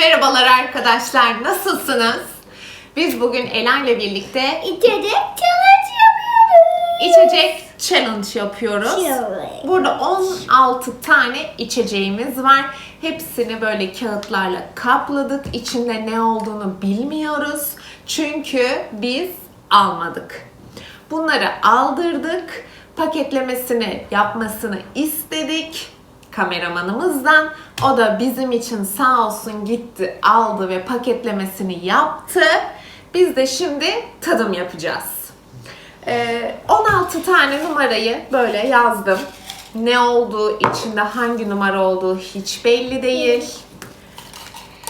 Merhabalar arkadaşlar, nasılsınız? Biz bugün Ela ile birlikte İçecek challenge yapıyoruz. içecek challenge yapıyoruz. Challenge. Burada 16 tane içeceğimiz var. Hepsini böyle kağıtlarla kapladık. İçinde ne olduğunu bilmiyoruz. Çünkü biz almadık. Bunları aldırdık. Paketlemesini yapmasını istedik kameramanımızdan. O da bizim için sağ olsun gitti, aldı ve paketlemesini yaptı. Biz de şimdi tadım yapacağız. Ee, 16 tane numarayı böyle yazdım. Ne olduğu, içinde hangi numara olduğu hiç belli değil.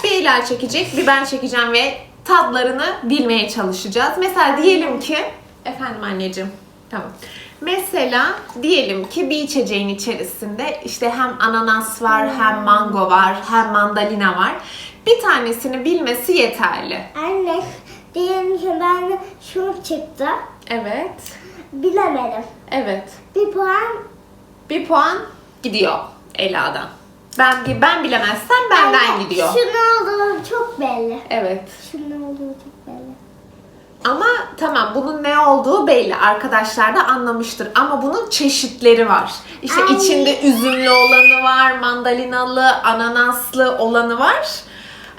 Bir çekecek, bir ben çekeceğim ve tadlarını bilmeye çalışacağız. Mesela diyelim ki, efendim anneciğim, tamam. Mesela diyelim ki bir içeceğin içerisinde işte hem ananas var, hem mango var, hem mandalina var. Bir tanesini bilmesi yeterli. Anne diyelim ki ben şunu çıktı. Evet, Bilemedim. evet. Bir puan Bir puan gidiyor Ela'dan. Ben ben bilemezsem benden gidiyor. Şunun olduğu çok belli. Evet. Şunun olduğu çok. Ama tamam bunun ne olduğu belli. Arkadaşlar da anlamıştır. Ama bunun çeşitleri var. İşte Ay. içinde üzümlü olanı var, mandalinalı, ananaslı olanı var.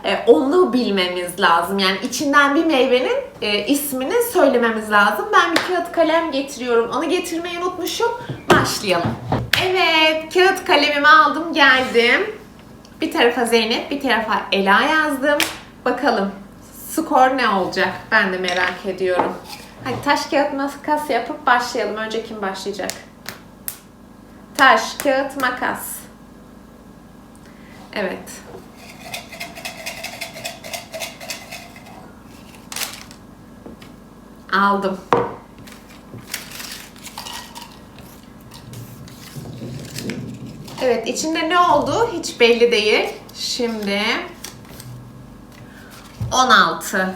Ee, onu bilmemiz lazım. Yani içinden bir meyvenin e, ismini söylememiz lazım. Ben bir kağıt kalem getiriyorum. Onu getirmeyi unutmuşum. Başlayalım. Evet, kağıt kalemimi aldım, geldim. Bir tarafa Zeynep, bir tarafa Ela yazdım. Bakalım skor ne olacak? Ben de merak ediyorum. Hadi taş kağıt makas yapıp başlayalım. Önce kim başlayacak? Taş kağıt makas. Evet. Aldım. Evet, içinde ne olduğu hiç belli değil. Şimdi 16.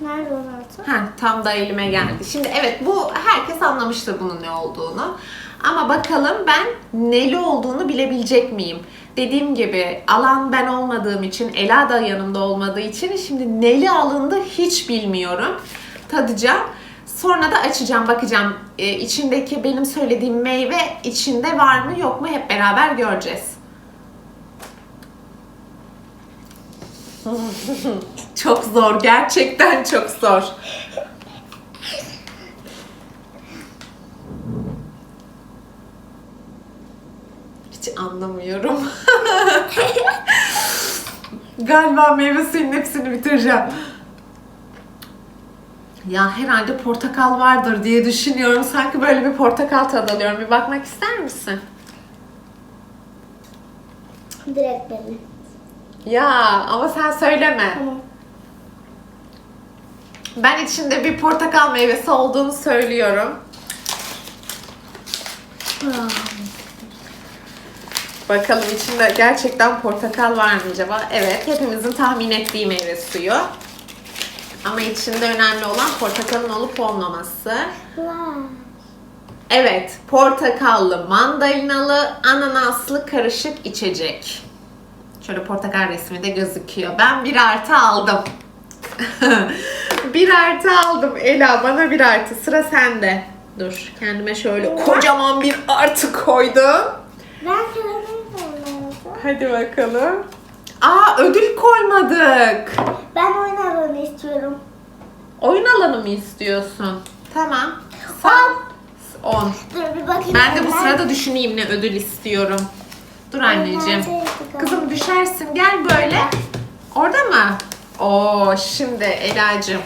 Nerede 16? Heh, tam da elime geldi. Şimdi evet bu herkes anlamıştır bunun ne olduğunu. Ama bakalım ben neli olduğunu bilebilecek miyim? Dediğim gibi alan ben olmadığım için, Ela da yanımda olmadığı için şimdi neli alındı hiç bilmiyorum. Tadacağım. Sonra da açacağım, bakacağım e, içindeki benim söylediğim meyve içinde var mı yok mu hep beraber göreceğiz. çok zor, gerçekten çok zor. Hiç anlamıyorum. Galiba meyve suyunun hepsini bitireceğim. Ya herhalde portakal vardır diye düşünüyorum. Sanki böyle bir portakal tadı alıyorum. Bir bakmak ister misin? Direkt belli. Ya ama sen söyleme. Tamam. Ben içinde bir portakal meyvesi olduğunu söylüyorum. Bakalım içinde gerçekten portakal var mı acaba? Evet, hepimizin tahmin ettiği meyve suyu. Ama içinde önemli olan portakalın olup olmaması. Evet, portakallı, mandalinalı, ananaslı karışık içecek. Şöyle portakal resmi de gözüküyor. Ben bir artı aldım. bir artı aldım Ela. Bana bir artı. Sıra sende. Dur kendime şöyle kocaman bir artı koydum. Ben. Hadi bakalım. Aa ödül koymadık. Ben oyun alanı istiyorum. Oyun alanı mı istiyorsun? Tamam. Sen 10. Dur bir bakayım. Ben de bu sırada düşüneyim ne ödül istiyorum. Dur anneciğim. Kızım düşersin gel böyle. Orada mı? Oo şimdi Ela'cığım.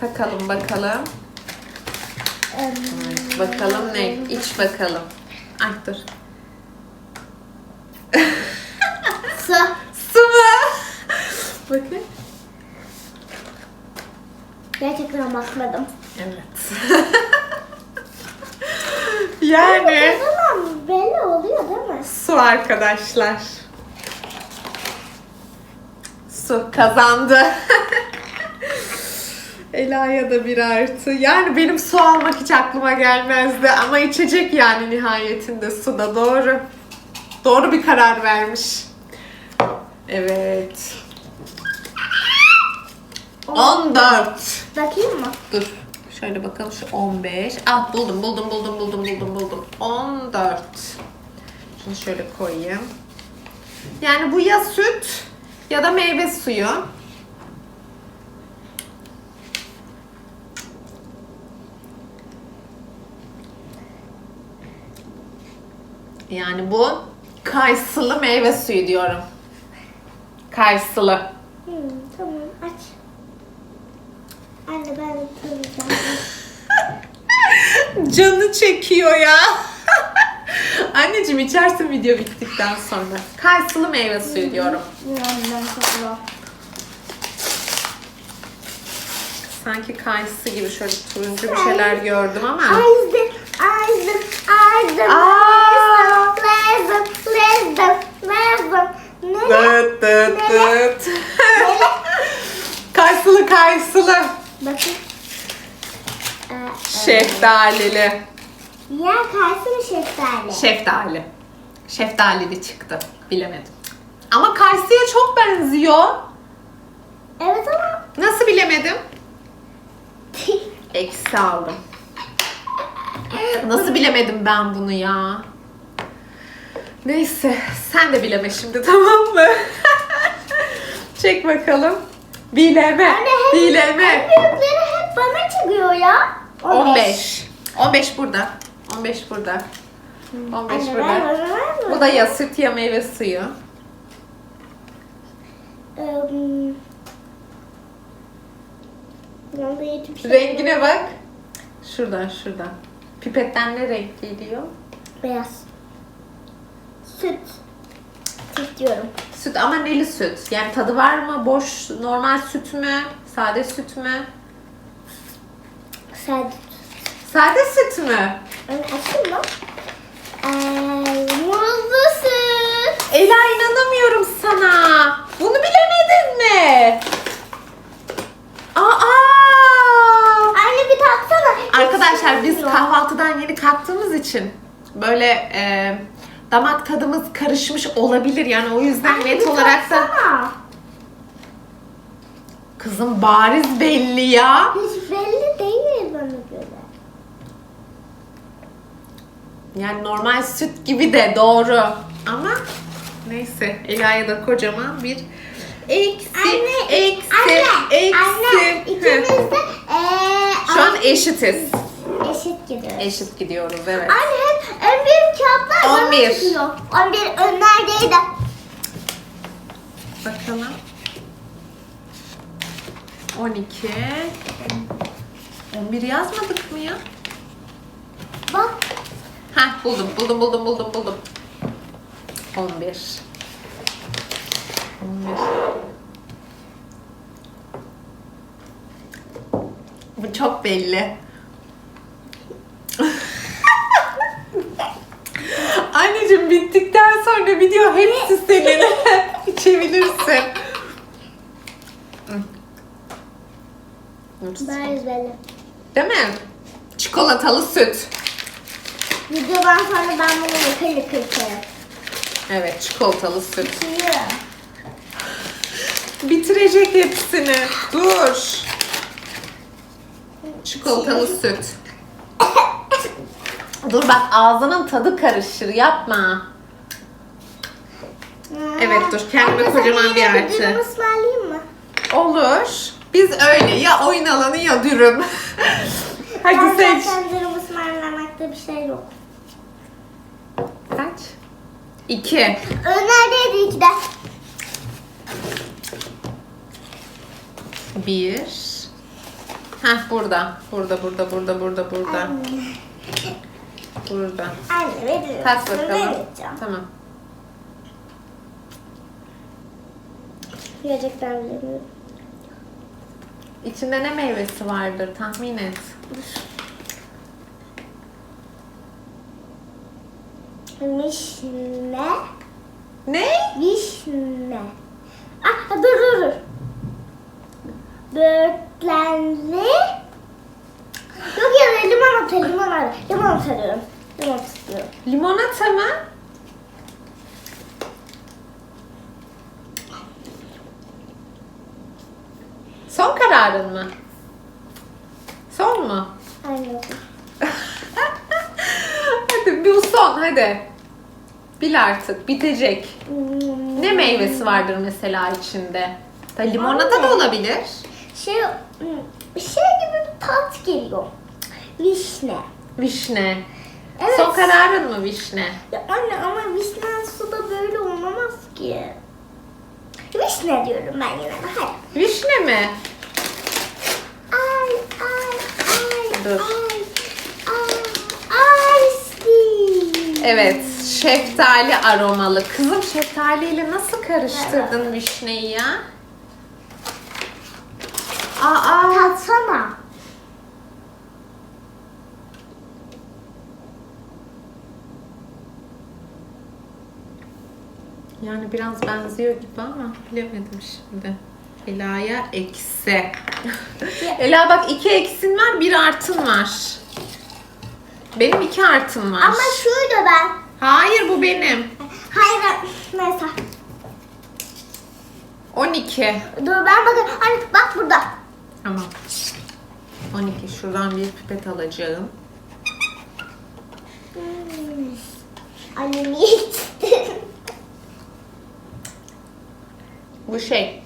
Takalım bakalım. Em, Bakalım ne? İç bakalım. Ay dur. Su. Su mu? Bakın. Gerçekten bakmadım. Evet. yani O zaman belli oluyor değil mi? Su arkadaşlar. Su kazandı. Ela'ya da bir artı. Yani benim su almak hiç aklıma gelmezdi ama içecek yani nihayetinde su da doğru. Doğru bir karar vermiş. Evet. 14. Bakayım mı? Dur. Şöyle bakalım şu 15. Ah buldum buldum buldum buldum buldum buldum. 14. Şunu şöyle koyayım. Yani bu ya süt ya da meyve suyu. Yani bu kayısılı meyve suyu diyorum. Kayısılı. Hmm, tamam aç. Anne ben tanıyacağım. Canı çekiyor ya. Anneciğim içersin video bittikten sonra. Kayısılı meyve suyu diyorum. Sanki kayısı gibi şöyle turuncu bir şeyler gördüm ama. Ayzım, ayzım, ayzım. Aa! Lazım, lazım, lazım. Dıt dıt dıt. kayısılı kayısılı. Bakın. Şeftalili. Ya karşı mı şeftali? Şeftali. Şeftalili çıktı. Bilemedim. Ama kayısıya çok benziyor. evet ama. Nasıl bilemedim? Eksi aldım. Nasıl bilemedim ben bunu ya? Neyse sen de bileme şimdi tamam mı? Çek bakalım. Bileme. Hep, en Bileme. büyükleri hep bana çıkıyor ya. 15. 15 burada. 15 burada. 15 Anne ver burada. ver bana. Bu da ya süt ya meyve suyu. Yanında şey. Rengine bak. Şuradan şuradan. Pipetten ne renk geliyor? Beyaz. Süt. Süt diyorum. Süt ama neli süt? Yani tadı var mı? Boş normal süt mü? Sade süt mü? Sade. Sade süt mü? Onu açayım mı? Eee, muzlu süt. Ela inanamıyorum sana. Bunu bilemedin mi? Aa! Anne bir taksana. Arkadaşlar biz kahvaltıdan yeni kalktığımız için böyle e, damak tadımız karışmış olabilir. Yani o yüzden Anne, net bir olarak da kızım bariz belli ya. Hiç belli değil bana göre. Yani normal süt gibi de doğru. Ama neyse Ela'ya da kocaman bir eksi, Anne, eksi, anne, eksi. Anne, Heh. ikimiz de eee, Şu an eşitiz. eşit gidiyoruz. Eşit gidiyoruz evet. Anne hep en büyük kağıtlar bana 11. çıkıyor. 11 önlerdeydi. Bakalım. 12. 11 yazmadık mı ya? Bak Heh buldum buldum buldum buldum buldum. 11. 11. Bu çok belli. Anneciğim bittikten sonra video hepsi senin. İçebilirsin. bariz belli. Değil mi? Çikolatalı süt. Videodan sonra ben bunu lıkır içerim. Evet, çikolatalı süt. Suyu. Bitirecek hepsini. Dur. Çikolatalı süt. Dur bak ağzının tadı karışır. Yapma. Evet, dur, kendime kocaman bir artı. dürüm ısmarlayayım mı? Olur. Biz öyle ya oyun alanı ya dürüm. Hadi seç. zaten dürüm ısmarlamakta bir şey yok. İki. Önlerdeydi iki de. Bir. Heh burada. Burada, burada, burada, burada, burada. Anne. Burada. Anne veriyorum. Sana bakalım. vereceğim. Tamam. Gerçekten bilmiyorum. İçinde ne meyvesi vardır tahmin et. Vişne. Ne? Vişne. Ah dur dur dur. Böğürtlenli. Yok ya limonata limonata. Limonata diyorum. Limonata diyorum. Limonata mı? Son kararın mı? Son mu? Aynen bu son hadi. Bil artık bitecek. Hmm. Ne meyvesi vardır mesela içinde? Da limonata da olabilir. Şey, hmm, bir şey gibi bir tat geliyor. Vişne. Vişne. Evet. Son kararın mı vişne? Ya anne ama vişne suda böyle olmaz ki. Vişne diyorum ben yine. Hadi. Vişne mi? Ay ay ay Dur. ay ay Steve. Evet, şeftali aromalı. Kızım şeftaliyle nasıl karıştırdın vişneyi ya? Aa, Tatsana. yani biraz benziyor gibi ama bilemedim şimdi. Ela'ya eksi. Ela bak iki eksin var, bir artın var. Benim iki artım var. Ama şuydu ben. Hayır bu benim. Hayır. Neyse. 12. Dur ben bakayım. Hani bak burada. Tamam. 12. Şuradan bir pipet alacağım. Hmm. Anne niye içtin? Bu şey.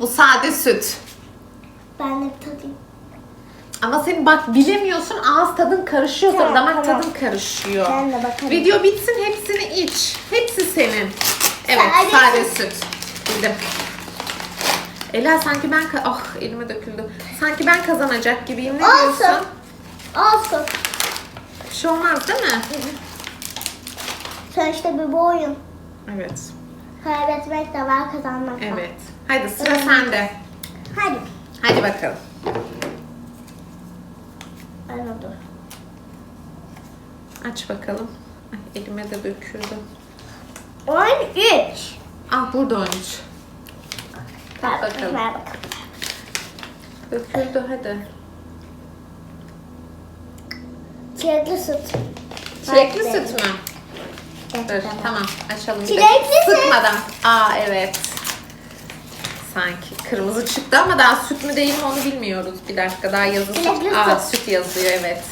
Bu sade süt. Ben de bir tadayım. Ama senin bak bilemiyorsun ağız tadın karışıyor sonra Tamam, damak tamam. tadın karışıyor. Ben de bakarım. Video bitsin hepsini iç. Hepsi senin. Evet Sade sade süt. Bildim. Ela sanki ben ka- ah elime döküldü. Sanki ben kazanacak gibiyim. Ne Olsun. diyorsun? Olsun. Bir şey olmaz değil mi? Sonuçta bir bu oyun. Evet. Kaybetmek de var kazanmak da. Evet. Hadi sıra sende. Hadi. Hadi bakalım. Ben de. Aç bakalım. Ay, elime de döküldü. 13. Ah burada 13. Ver bakalım. bakalım. Ver bakalım. Döküldü hadi. Çilekli süt. Çilekli süt mü? Dur tamam açalım. Bir Çilekli dakika. süt. Sıkmadan. Aa evet. Sanki kırmızı çıktı ama daha süt mü değil mi onu bilmiyoruz. Bir dakika daha yazısı. Çilekli Aa süt. süt yazıyor evet.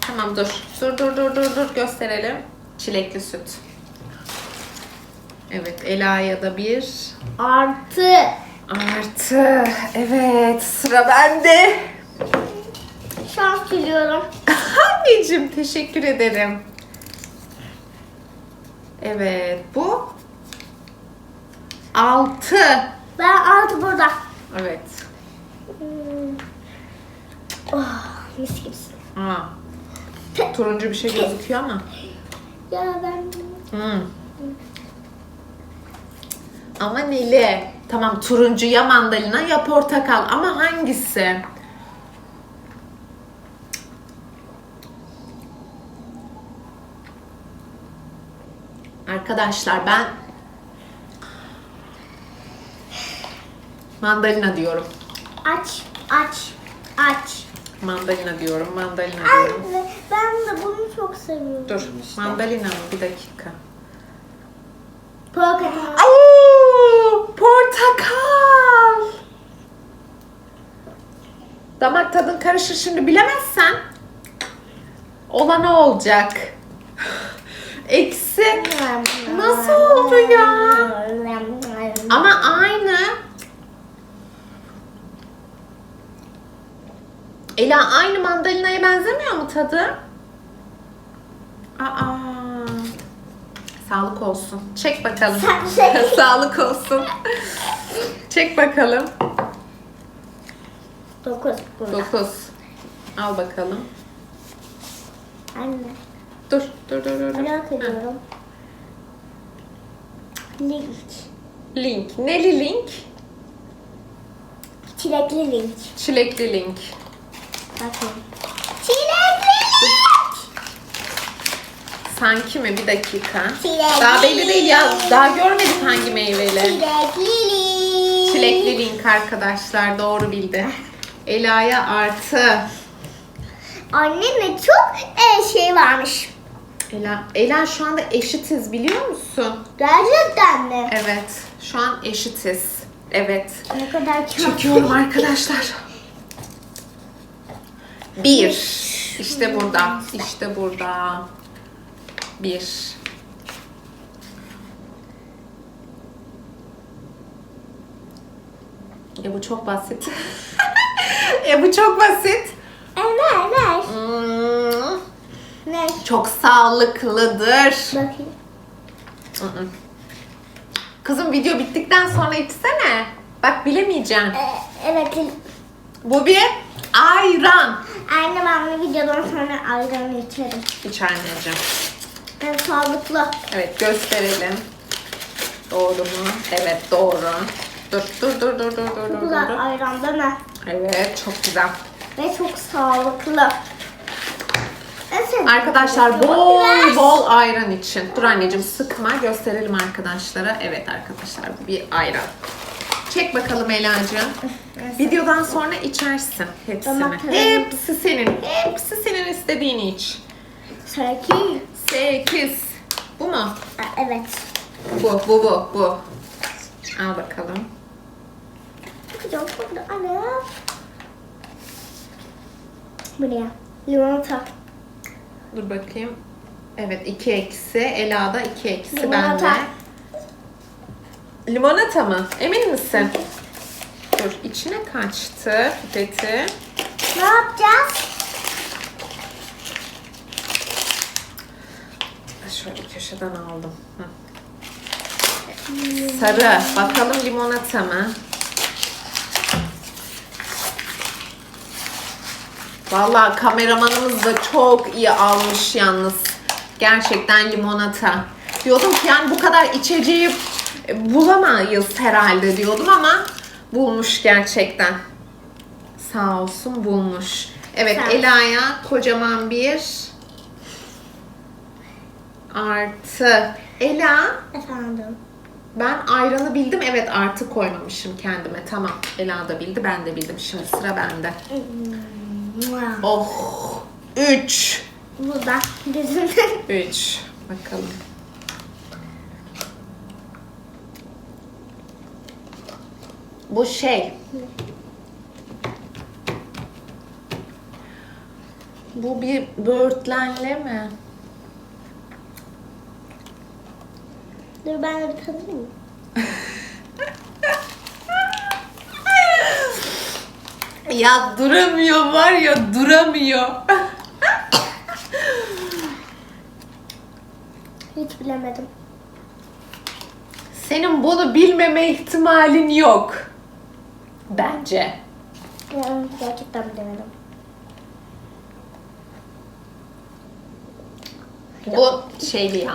Tamam dur. Dur dur dur dur dur gösterelim. Çilekli süt. Evet Ela'ya da bir Artı. artı. Evet sıra bende. Şans diliyorum. Anneciğim teşekkür ederim. Evet bu altı. Ben altı burada. Evet. Hmm. Oh, mis gibisin. Aa, turuncu bir şey gözüküyor ama. Ya ben... Hmm. Ama neli? Tamam turuncu ya mandalina ya portakal ama hangisi? Arkadaşlar ben mandalina diyorum. Aç, aç, aç. Mandalina diyorum, mandalina diyorum. Anne, ben de bunu çok seviyorum. Dur, işte. mandalina mı? Bir dakika. Portakal. Oo, portakal. Damak tadın karışır şimdi bilemezsen. Ola ne olacak? Eksi. Nasıl oldu ya? Ama aynı. Ela aynı mandalinaya benzemiyor mu tadı? Aa. Sağlık olsun. Çek bakalım. Çek. Sağlık olsun. Çek bakalım. Dokuz burada. 9. Al bakalım. Anne, Dur, dur, dur, dur. merak ediyorum. Link. Link. Neli link? Çilekli link. Çilekli link. Bakın. Çilekli link. Sanki mi? Bir dakika. Çilekli Daha belli değil ya. Daha görmedik hangi meyveli. Çilekli link. Çilekli link arkadaşlar. Doğru bildi. Ela'ya artı. Annemle çok e, şey varmış. Ela, Ela şu anda eşitiz biliyor musun? Gerçekten mi? Evet. Şu an eşitiz. Evet. Ne kadar kağıt. Çekiyorum arkadaşlar. Bir. İşte burada. İşte burada. Bir. E bu çok basit. e bu çok basit. Ver ver. Hmm, Ne? çok sağlıklıdır. Bakayım. Kızım video bittikten sonra içsene. Bak bilemeyeceksin. E, evet. Bu bir ayran. Anne ben bunu videodan sonra ayranı içerim. İç anneciğim. Ben sağlıklı. Evet gösterelim. Doğru mu? Evet doğru. Dur dur dur dur dur dur Çok dur. dur. güzel ayran değil mi? Evet çok güzel. Ve çok sağlıklı. Arkadaşlar bol bol ayran için. Dur anneciğim sıkma gösterelim arkadaşlara. Evet arkadaşlar bu bir ayran. Çek bakalım Ela'cığım. Videodan sonra içersin hepsini. Hepsi senin. Hepsi senin istediğini iç. Sekiz. 8. Bu mu? Evet. Bu, bu, bu, bu. Al bakalım. Bakacağım burada. Anne. Buraya. Limonata. Dur bakayım. Evet 2 eksi. Ela'da 2 eksi Limonata. bende. Limonata mı? Emin misin? Dur içine kaçtı pipeti. Ne yapacağız? Şöyle köşeden aldım. Hı. Sarı. Bakalım limonata mı? Vallahi kameramanımız da çok iyi almış yalnız. Gerçekten limonata. Diyordum ki yani bu kadar içeceği bulamayız herhalde diyordum ama bulmuş gerçekten. Sağ olsun bulmuş. Evet Sağ. Ela'ya kocaman bir artı. Ela Efendim. ben ayranı bildim. Evet artı koymamışım kendime. Tamam. Ela da bildi ben de bildim. Şimdi sıra bende. Mua. Oh. 3. Bu da gözümden. 3. Bakalım. Bu şey. Bu bir böğürtlenle mi? Dur ben de bir tadayım. Ya duramıyor var ya duramıyor. Hiç bilemedim. Senin bunu bilmeme ihtimalin yok. Bence. Ya, gerçekten bilemedim. Bu şeyli ya.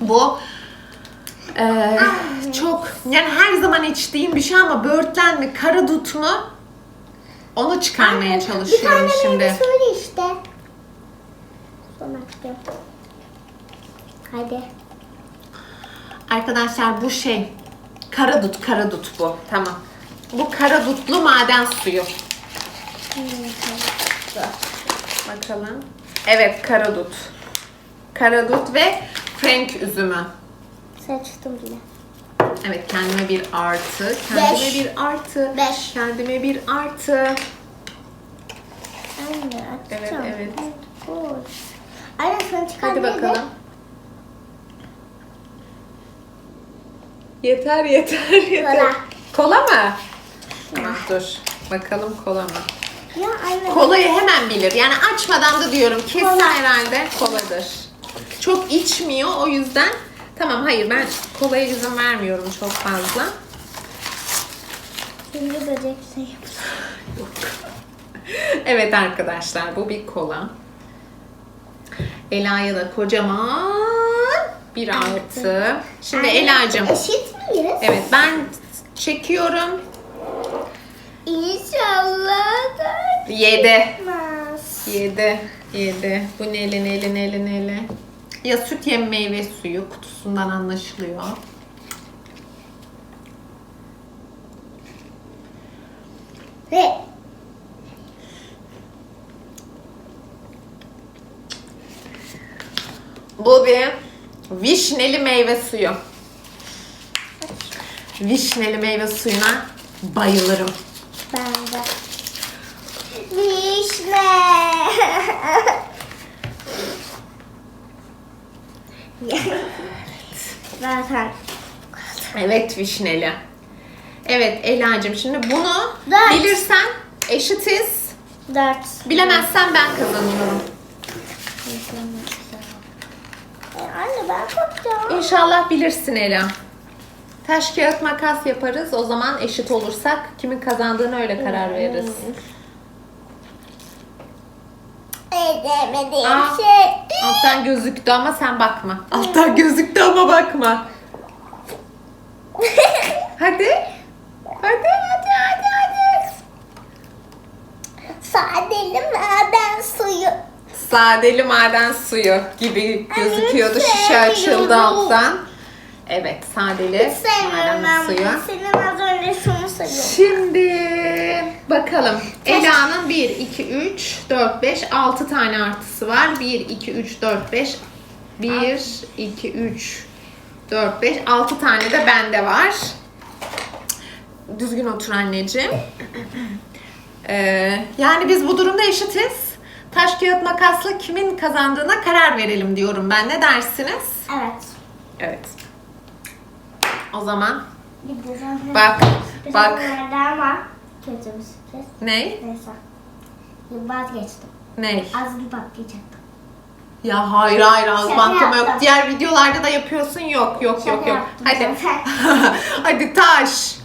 Bu eee, çok yani her zaman içtiğim bir şey ama böğürtlen mi karadut mu onu çıkarmaya Bir tane çalışıyorum şimdi. meyve söyle işte. Sonra istiyorum. Hadi. Arkadaşlar bu şey karadut karadut bu tamam. Bu karadutlu maden suyu. Bakalım. Evet karadut. Karadut ve frank üzümü. Seçtim bile. Evet kendime bir artı. Kendime Beş. bir artı. Beş. Kendime bir artı. Anne açacağım. Evet, evet. Boş. Anne sen çıkar Hadi bakalım. Yeter yeter yeter. Kola. Kola mı? Tamam dur. Bakalım kola mı? Ya anne. Kolayı hemen bilir. Yani açmadan da diyorum kesin Kola. herhalde koladır. Çok içmiyor o yüzden. Tamam hayır ben kolaya izin vermiyorum çok fazla. Şimdi böcek şey Yok. evet arkadaşlar bu bir kola. Ela'ya da kocaman bir artı. Şimdi Ela'cığım. Eşit miyiz? Evet ben çekiyorum. İnşallah da 7. çıkmaz. 7. 7. Bu neli neli neli neli. Ya süt yem meyve suyu kutusundan anlaşılıyor. Ve Bu bir vişneli meyve suyu. vişneli meyve suyuna bayılırım. Ben de. Vişne. Zaten Evet vişneli. Evet Ela'cığım şimdi bunu Dört. bilirsen eşitiz. dört. Bilemezsen ben kazanıyorum. E, anne ben kopacağım. İnşallah bilirsin Ela. Taş kağıt makas yaparız. O zaman eşit olursak kimin kazandığını öyle karar veririz. Edemediğim Aa. şey. Alttan gözüktü ama sen bakma. Alttan gözüktü ama bakma. Hadi. Hadi hadi hadi hadi. Sadeli maden suyu. Sadeli maden suyu gibi gözüküyordu. Şişe açıldı alttan. Evet sadeli maden suyu. Senin az önce şunu seviyorum. Şimdi bakalım. Ela'nın 1, 2, 3, 4, 5, 6 tane artısı var. 1, 2, 3, 4, 5. 1, 2, 3, 4, 5, 6 tane de bende var. Düzgün otur anneciğim. Ee, yani biz bu durumda eşitiz. Taş kağıt makasla kimin kazandığına karar verelim diyorum ben. Ne dersiniz? Evet. Evet. O zaman bak bak ama kötü bir sürpriz. ne? Neyse. Vazgeçtim. Ne? Az bir patlayacaktım. Ya hayır hayır az Şaka bantlama yok. yaptım. Diğer videolarda da yapıyorsun yok yok Şaka yok yok. yaptım Hadi. zaten. Hadi taş.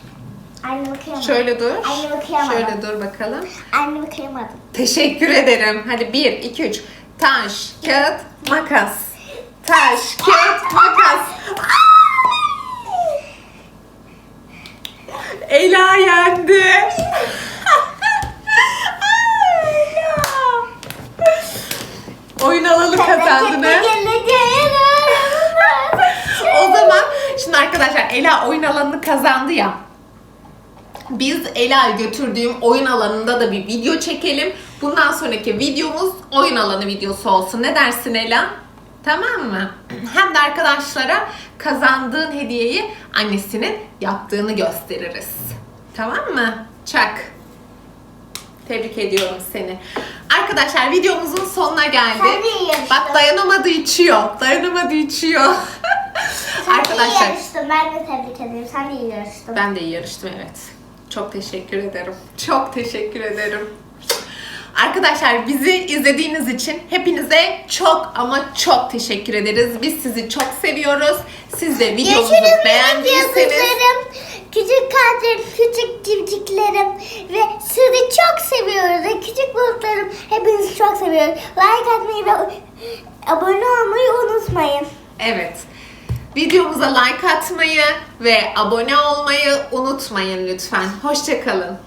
Annemi kıyamadım. Şöyle dur. Annemi kıyamadım. Şöyle dur bakalım. Annemi kıyamadım. Teşekkür ederim. Hadi 1 2 3. Taş, kağıt, makas. Taş, kağıt, makas. Ela yendi. Oyun alanı kazandınız. O zaman şimdi arkadaşlar Ela oyun alanını kazandı ya. Biz Ela'yı götürdüğüm oyun alanında da bir video çekelim. Bundan sonraki videomuz oyun alanı videosu olsun. Ne dersin Ela? Tamam mı? Hem de arkadaşlara kazandığın hediyeyi annesinin yaptığını gösteririz. Tamam mı? Çak. Tebrik ediyorum seni. Arkadaşlar videomuzun sonuna. Sen iyi yarıştın. Bak dayanamadı içiyor. Dayanamadı içiyor. Arkadaşlar. Arkadaşlar yarıştın. Ben de tebrik ederim. Sen de iyi yarıştın. ben de iyi yarıştım evet. Çok teşekkür ederim. Çok teşekkür ederim. Arkadaşlar bizi izlediğiniz için hepinize çok ama çok teşekkür ederiz. Biz sizi çok seviyoruz. Siz de videomuzu beğendiyseniz küçük kalplerim, küçük civciklerim ve sizi çok seviyoruz. Ve küçük bulutlarım hepinizi çok seviyoruz. Like atmayı ve abone olmayı unutmayın. evet. Videomuza like atmayı ve abone olmayı unutmayın lütfen. Hoşçakalın.